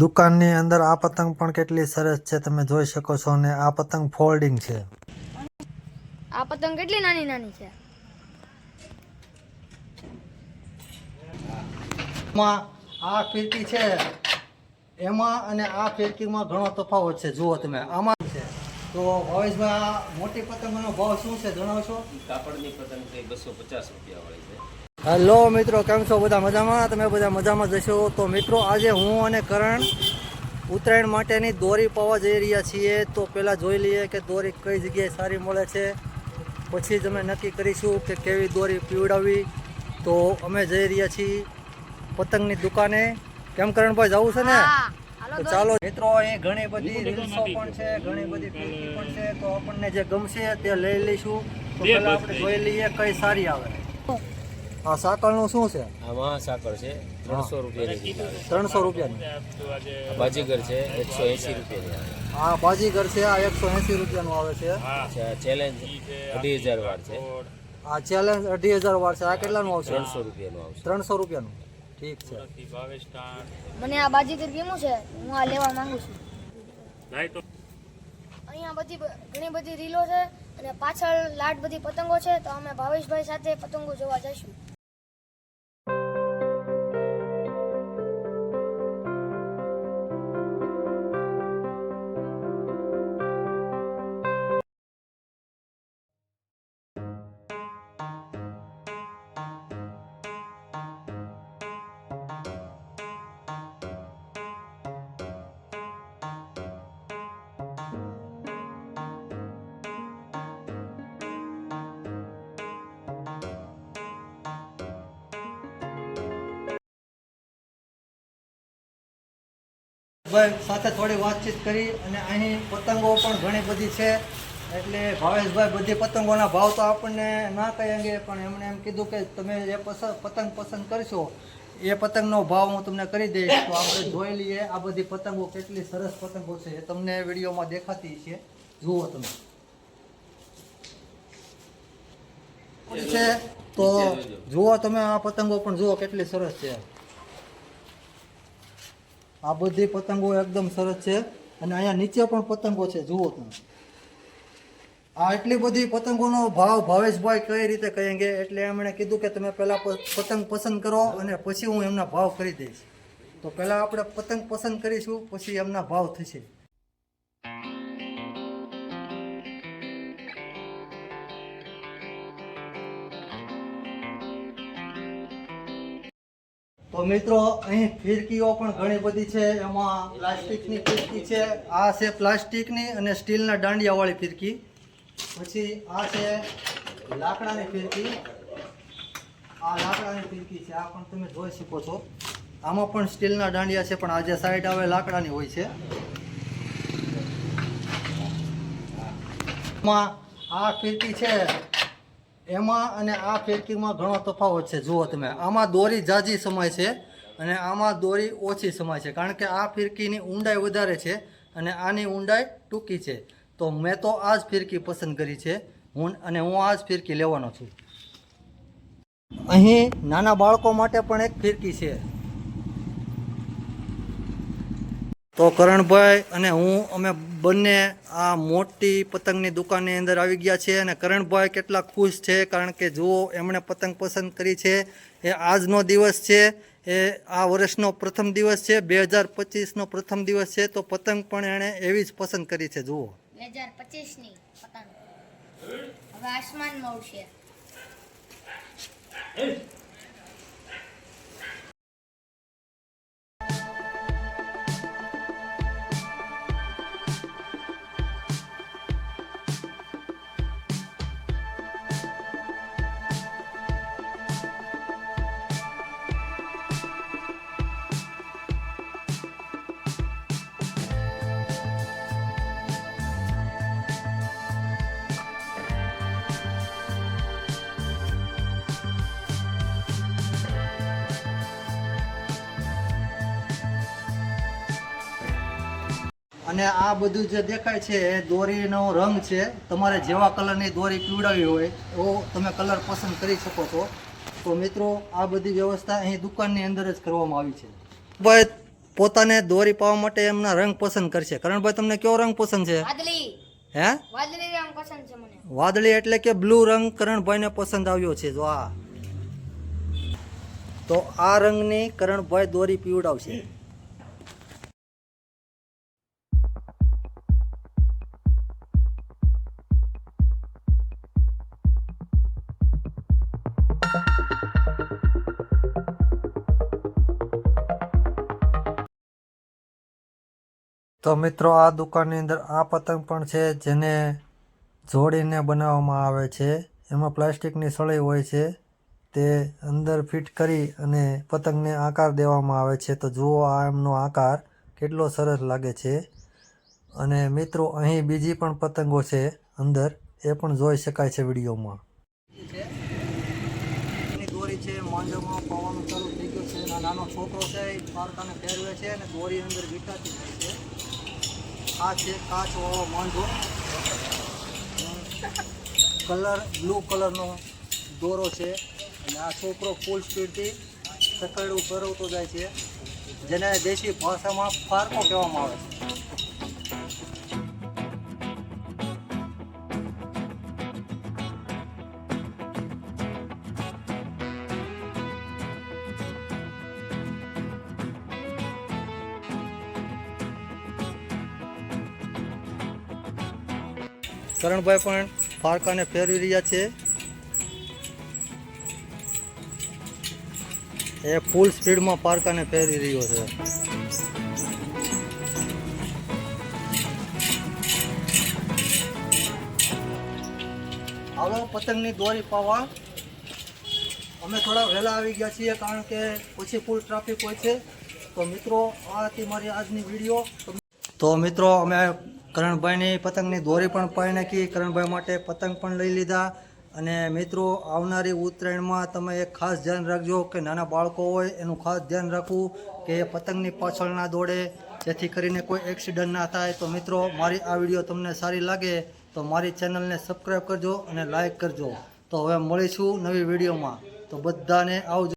દુકાનની અંદર આ પતંગ પણ કેટલી સરસ છે તમે જોઈ શકો છો અને આ પતંગ ફોલ્ડિંગ છે. આ પતંગ કેટલી નાની નાની છે? માં આ ફિરકી છે. એમાં અને આ ફિરકીમાં ઘણો તફાવત છે. જુઓ તમે આમાં છે. તો ભાવેશભાઈ આ મોટી પતંગનો ભાવ શું છે જણાવશો? કાપડની પતંગ છે બસો પચાસ રૂપિયા વાળી છે. હેલો મિત્રો કેમ છો? બધા મજામાં? તમે બધા મજામાં જશો તો મિત્રો આજે હું અને કરણ ઉત્તરાયણ માટેની દોરી પાવા જઈ રહ્યા છીએ. તો પહેલાં જોઈ લઈએ કે દોરી કઈ જગ્યાએ સારી મળે છે. પછી જ અમે નક્કી કરીશું કે કેવી દોરી પીવડાવવી. તો અમે જઈ રહ્યા છીએ પતંગની દુકાને. કેમ કરણભાઈ જવું છે ને? તો ચાલો મિત્રો અહીં ઘણી બધી રીલ્સો પણ છે ઘણી બધી પણ છે. તો આપણને જે ગમશે તે લઈ લઈશું. તો પહેલાં આપણે જોઈ લઈએ કઈ સારી આવે. આ સાકળનું શું છે? આમાં સાકર છે. ત્રણસો રૂપિયાની ત્રણસો રૂપિયાની. બાજીગર છે એકસો એંસી રૂપિયાની હા આ બાજીગર છે આ એકસો એંસી રૂપિયાનું આવે છે. ચેલેન્જ અઢી હજાર વાર છે. આ ચેલેન્જ અઢી હજાર વાર છે. આ કેટલાનું આવશે? ત્રણસો રૂપિયાનું આવશે. ત્રણસો રૂપિયાનું. ઠીક છે. મને આ બાજીગર ગમ્યું છે? હું આ લેવા માંગુ છું. અહીંયા બધી ઘણી બધી રીલો છે અને પાછળ લાટ બધી પતંગો છે તો અમે ભાવેશભાઈ સાથે પતંગો જોવા જઈશું. ભાઈ સાથે થોડી વાતચીત કરી અને અહીં પતંગો પણ ઘણી બધી છે. એટલે ભાવેશભાઈ બધી પતંગોના ભાવ તો આપણને ના કહેંગે પણ એમણે એમ કીધું કે તમે જે પતંગ પસંદ કરશો એ પતંગનો ભાવ હું તમને કરી દઈશ. તો આપણે જોઈ લઈએ આ બધી પતંગો કેટલી સરસ પતંગો છે. એ તમને વિડીયોમાં દેખાતી છે. જુઓ તમે. છે? તો જુઓ તમે આ પતંગો પણ જુઓ કેટલી સરસ છે. આ બધી પતંગો એકદમ સરસ છે અને અહીંયા નીચે પણ પતંગો છે, જુઓ તમે. આ એટલી બધી પતંગોનો ભાવ ભાવેશભાઈ કઈ રીતે કહેંગે? એટલે એમણે કીધું કે તમે પહેલાં પતંગ પસંદ કરો અને પછી હું એમના ભાવ કરી દઈશ. તો પહેલાં આપણે પતંગ પસંદ કરીશું, પછી એમના ભાવ થશે. તો મિત્રો, અહીં ફિરકીઓ પણ ઘણી બધી છે. એમાં પ્લાસ્ટિકની ફિરકી છે. આ છે પ્લાસ્ટિકની અને સ્ટીલના દાંડિયાવાળી ફિરકી. પછી આ છે લાકડાની ફિરકી. આ લાકડાની ફિરકી છે. આ પણ તમે જોઈ શકો છો. આમાં પણ સ્ટીલના દાંડિયા છે, પણ આજે સાઈડ આવે લાકડાની હોય છે. આ ફિરકી છે. એમાં અને આ ફિરકીમાં ઘણો તફાવત છે, જુઓ તમે. આમાં દોરી જાજી સમાય છે અને આમાં દોરી ઓછી સમાય છે, કારણ કે આ ફિરકીની ઊંડાઈ વધારે છે અને આની ઊંડાઈ ટૂંકી છે. તો મેં તો આ જ ફિરકી પસંદ કરી છે. હું અને હું આ જ ફિરકી લેવાનો છું. અહીં નાના બાળકો માટે પણ એક ફિરકી છે. તો કરણભાઈ અને હું, અમે બંને આ મોટી પતંગની દુકાનની અંદર આવી ગયા છે અને કરણભાઈ કેટલા ખુશ છે કારણ કે જુઓ, એમણે પતંગ પસંદ કરી છે. એ આજનો દિવસ છે. એ આ વર્ષનો પ્રથમ દિવસ છે. બે હજાર પચીસનો પ્રથમ દિવસ છે. તો પતંગ પણ એણે એવી જ પસંદ કરી છે. જુઓ. બે હજાર પચીસ પતંગ. હવે આસમાનમાં અને આ બધું જે દેખાય છે એ દોરીનો રંગ છે. તમારે જેવા કલરની દોરી પીવડાવી હોય એવો તમે કલર પસંદ કરી શકો છો. તો મિત્રો આ બધી વ્યવસ્થા અહીં દુકાનની અંદર જ કરવામાં આવી છે. ભાઈ પોતાને દોરી પાવા માટે એમના રંગ પસંદ કરશે. કરણભાઈ તમને કયો રંગ પસંદ છે? હે? વાદળી પસંદ છે વાદળી એટલે કે બ્લુ રંગ કરણભાઈને પસંદ આવ્યો છે. જો આ. તો આ રંગની કરણભાઈ દોરી પીવડાવશે. તો મિત્રો, આ દુકાનની અંદર આ પતંગ પણ છે, જેને જોડીને બનાવવામાં આવે છે. એમાં પ્લાસ્ટિકની સળી હોય છે. તે અંદર ફિટ કરી અને પતંગને આકાર દેવામાં આવે છે. તો જુઓ આ એમનો આકાર કેટલો સરસ લાગે છે. અને મિત્રો, અહીં બીજી પણ પતંગો છે અંદર. એ પણ જોઈ શકાય છે વિડીયોમાં. છોકરો છે દોરી અંદર થાય છે. આ છે કાચ વાળો માંડવો કલર, બ્લુ કલરનો દોરો છે. અને આ છોકરો ફૂલ સ્પીડથી સકરડું ફેરવતો જાય છે. જેને દેશી ભાષામાં ફારકો કહેવામાં આવે છે. કરણભાઈ પણ ફારકાને ફેરવી રહ્યા છે. એ ફૂલ સ્પીડમાં પારકાને ફેરવી રહ્યો છે. હાલો, પતંગની દોરી પાવા. અમે થોડા વહેલા આવી ગયા છીએ કારણ કે પછી ફૂલ ટ્રાફિક હોય છે. તો મિત્રો, આ હતી મારી આજની વીડિયો તો મિત્રો, અમે કરણભાઈની પતંગની દોરી પણ પાઈ નાખી. કરણભાઈ માટે પતંગ પણ લઈ લીધા. અને મિત્રો, આવનારી ઉત્તરાયણમાં તમે એક ખાસ ધ્યાન રાખજો કે નાના બાળકો હોય, એનું ખાસ ધ્યાન રાખવું કે પતંગની પાછળ ના દોડે. જેથી કરીને કોઈ એક્સિડન્ટ ના થાય. તો મિત્રો, મારી આ વીડિયો તમને સારી લાગે તો મારી ચેનલને સબસ્ક્રાઈબ કરજો અને લાઈક કરજો. તો હવે મળીશું નવી વિડીયોમાં. તો બધાને આવજો.